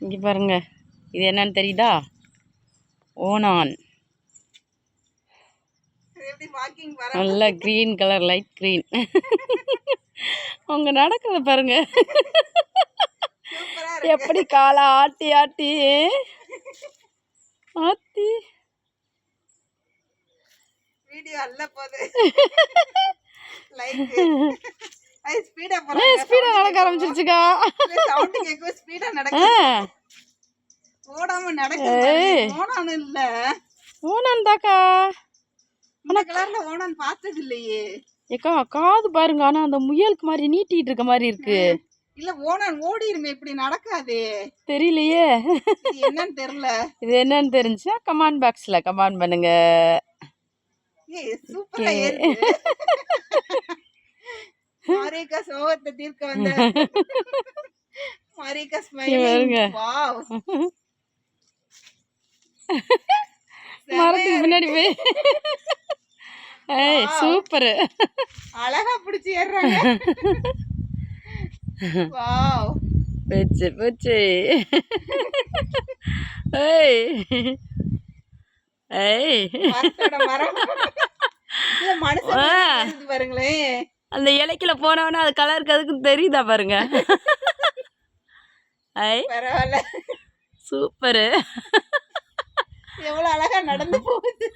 இங்கே பாருங்க. இது என்னன்னு தெரியுதா? ஓனான் நல்ல க்ரீன் கலர் லைட் க்ரீன் அவங்க நடக்கிறத பாருங்க. எப்படி காலை ஆட்டி ஆட்டி ஆத்தி வீடியோ அல்ல போகுது ஸ்பீடா ஸ்பீடாக நடக்க ஆரம்பிச்சிருச்சுக்கா. சவுண்ட் கேட்கும் ஸ்பீடா நடக்கு ஓடாம நடக்குது. ஓனான் இல்ல. ஓனான் தாக்கா இந்த கலர்ல ஓனான் பார்த்தது இல்லையே ஏக்கா காது பாருங்க. ஆனா அந்த முயலுக்கு மாதிரி நீட்டிட்டு இருக்க மாதிரி இருக்கு. இல்ல ஓனான் ஓடிருமே இப்படி நடக்காதே. தெரியலையே. என்னன்னு தெரியல. இது என்னன்னு தெரிஞ்சா கமெண்ட் பாக்ஸ்ல கமெண்ட் பண்ணுங்க. ஏய் சூப்பரா ஏறுது மாரிகா சோகத்தை தீர்க்க வந்த மாரிகா பாருங்க. Smiling wow. மரத்துக்கு பின்னாடி போய் ஏய் சூப்பர். அழகா பிடிச்சி ஏறுறாங்க. வாவ். போச்சு போச்சு. ஏய். ஏய். மரம். பாருங்களேன். அந்த இலைக்குள்ள போனவொன்னே அது கலருக்கு அதுக்கு தெரியுதா பாருங்க. ஐ. பரவாயில்ல சூப்பரு. எவ்வளவு அழகா நடந்து போகுது.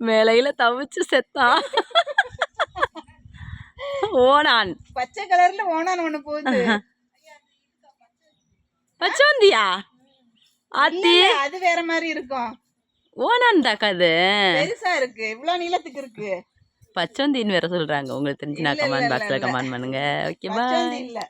மேலையில தவிச்சு செத்தான் ஓனான் பச்சை கலர்ல ஓனான் ஒண்ணு போகுது. ஆத்தி. இல்ல, அது வேற மாதிரி இருக்கும். ஓனான் தாக்கா அது. பெருசா இருக்கு. இவ்வளவு நீளத்துக்கு இருக்கு. பச்சோந்தின்னு வேற சொல்றாங்க. உங்களுக்கு தெரிஞ்சு நான் இல்ல, இல்ல, கமெண்ட் பாக்ஸ்ல. கமெண்ட் பண்ணுங்க ஓகே இல்ல.